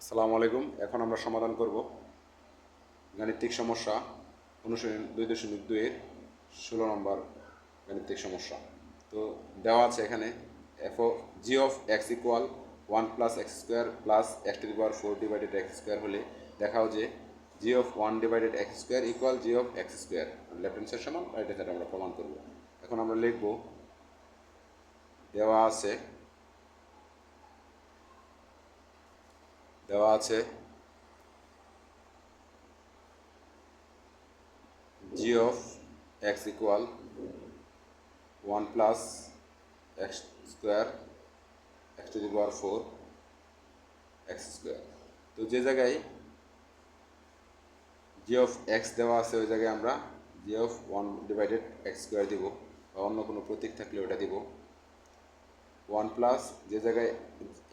আসসালামু আলাইকুম। এখন আমরা সমাধান করব। গাণিতিক সমস্যা অনুশীলন দুই দশমিক দুইয়ের ষোলো নম্বর গাণিতিক সমস্যা। তো দেওয়া আছে এখানে F O G of X equal one plus X square plus X to power four divided X square হলে দেখাও যে G of one divided X square equal G of X square left hand side সমান right hand side আমরা প্রমাণ করব। এখন আমরা লিখব, দেওয়া আছে দেওয়া আছে। G of X equal one plus X square X to the power four X square তো যে জায়গায় জি অফ এক্স দেওয়া আছে, ওই জায়গায় আমরা G of one divided X square দিব, বা অন্য কোনো প্রতীক থাকলে ওটা দিব। ওয়ান প্লাস যে জায়গায়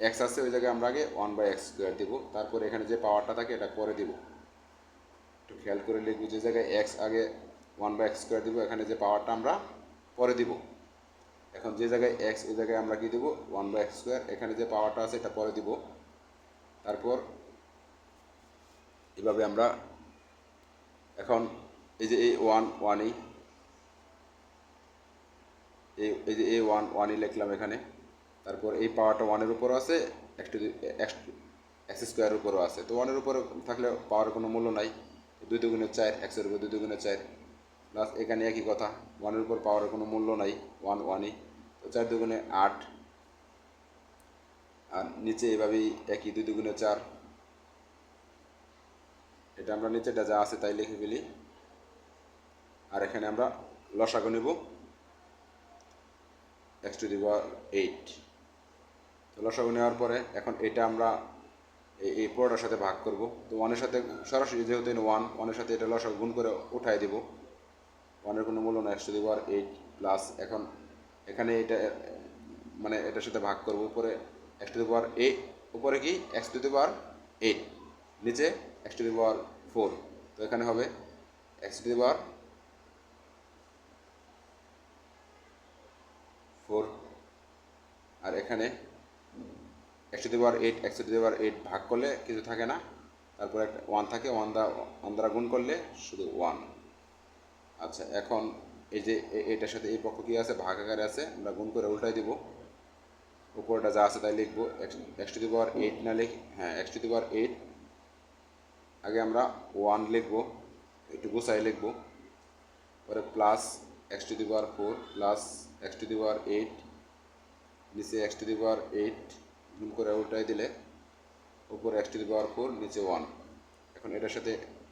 এক্স আছে, ওই জায়গায় আমরা আগে ওয়ান বাই এক্স স্কোয়ার দিব। তারপর এখানে যে পাওয়ারটা থাকে, এটা পরে দিব। একটু খেয়াল করে লিখব, যে জায়গায় এক্স আগে ওয়ান বাই এক্স স্কোয়ার দিব, এখানে যে পাওয়ারটা আমরা পরে দিব। এখন যে জায়গায় এক্স ওই জায়গায় আমরা কী দিব? ওয়ান বাই এক্স স্কোয়ার এখানে যে পাওয়ারটা আছে, এটা পরে দিব। তারপর এভাবে আমরা এখন এই যে এই ওয়ান ওয়ানই এই এই যে এ ওয়ান ওয়ানই লিখলাম এখানে। তারপর এই পাওয়ারটা ওয়ানের উপরও আছে এক্স টু এক্স স্কোয়ারের উপরও আছে। তো ওয়ানের উপরে থাকলে পাওয়ার কোনো মূল্য নাই। দুই দুগুণের চার এক্সের উপর দুই দুগুণের চার। প্লাস এখানে একই কথা ওয়ানের উপর পাওয়ারের কোনো মূল্য নাই ওয়ান ওয়ানই তো চার দুগুণে আট। আর নিচে এভাবেই একই, দুই দুগুণে চার। এটা আমরা নিচেটা যা আছে তাই লিখে ফেলি। আর এখানে আমরা লসাগু নেব। X to the power eight তো নেওয়ার পরে এখন এটা আমরা এই পুরোটার সাথে ভাগ করব। তো ওয়ানের সাথে সরাসরি যেহেতু ওয়ান ওয়ানের সাথে এটা লসাগু গুণ করে উঠাই দেব। ওয়ানের কোনো মূল্য না X to the power eight plus এখন এখানে এটা মানে এটার সাথে ভাগ করব। উপরে X to the power eight উপরে কি? X to the power eight নিচে X to the power four তো এখানে হবে X to the power four আর এখানে একশো দুবার এইট একশো দুবার এইট ভাগ করলে কিছু থাকে না। তারপরে একটা ওয়ান থাকে ওয়ান দ্বারা ওয়ান দ্বারা গুণ করলে শুধু ওয়ান আচ্ছা এখন এই যে এটার সাথে এই পক্ষ কী আছে? ভাগ আকারে আছে। আমরা গুণ করে উল্টাই দিব। উপরটা যা আছে তাই লিখব। X to the power eight না লিখ হ্যাঁ X to the power eight আগে আমরা ওয়ান লিখব। একটু গুছাই লিখব। পরে plus X to the power four plus X to the power eight নিচে X to the power eight গুণ করে উল্টাই দিলে উপরে X to the power four নিচে ওয়ান এখন এটার সাথে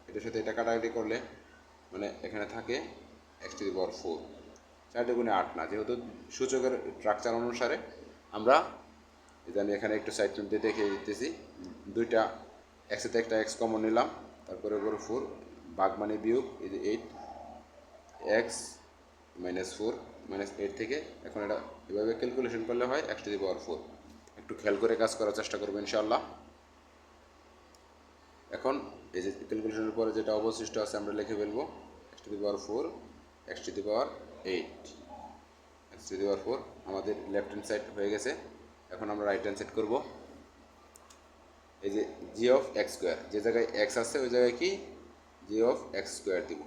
এটার সাথে এটা কাটাকাটি করলে মানে এখানে থাকে X to the power four চারটে গুণে আট না, যেহেতু সূচকের স্ট্রাকচার অনুসারে আমরা এই যে আমি এখানে একটু সাইড দিয়ে দেখে দিতেছি, দুইটা এক্সেতে একটা এক্স কমন নিলাম, তারপরে উপরে ফোর বাঘ মানে বিয়োগ, এই যে eight X minus four minus eight থেকে, এখন এটা এভাবে ক্যালকুলেশন করলে হয় X to the power four একটু খেয়াল করে কাজ করার চেষ্টা করব, ইনশাআল্লাহ। এখন এই যে ক্যালকুলেশনের পরে যেটা অবশিষ্ট আছে আমরা লিখে ফেলব x to the power four x to the power eight x to the power four আমাদের লেফট হ্যান্ড সাইড হয়ে গেছে, এখন আমরা রাইট হ্যান্ড সাইড করব। এই যে জি অফ এক্স স্কোয়ার যে জায়গায় এক্স আছে ওই জায়গায় কি? জি অফ এক্স স্কোয়ার দিব।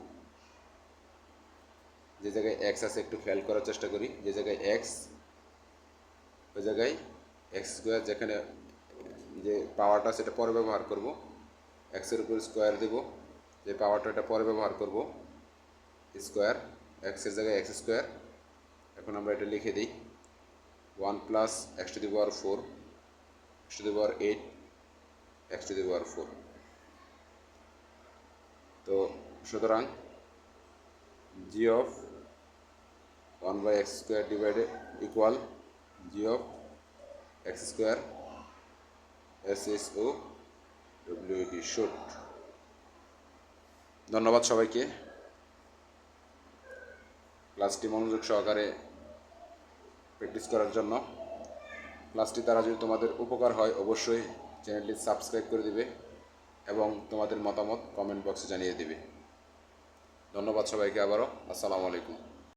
যে জায়গায় এক্স আছে একটু খেয়াল করার চেষ্টা করি, যে জায়গায় এক্স ওই জায়গায় এক্স স্কোয়ার যেখানে যে পাওয়ারটা সেটা পরে ব্যবহার করব এক্সের উপর স্কোয়ার দেব, যে পাওয়ারটা এটা পরে ব্যবহার করব স্কোয়ার এক্সের জায়গায় এক্স স্কোয়ার এখন আমরা এটা লিখে দিই one plus X to the power four X to the power eight X to the power four তো সুতরাং G of one by X square divided equal G of X square S এস ও ডব্লিউডি শুট ধন্যবাদ সবাইকে। ক্লাসটি মনোযোগ সহকারে প্র্যাকটিস করার জন্য। ক্লাসটি দ্বারা যদি তোমাদের উপকার হয়, অবশ্যই চ্যানেলটি সাবস্ক্রাইব করে দিবে এবং তোমাদের মতামত কমেন্ট বক্সে জানিয়ে দিবে। ধন্যবাদ সবাইকে আবারও। আসসালামু আলাইকুম।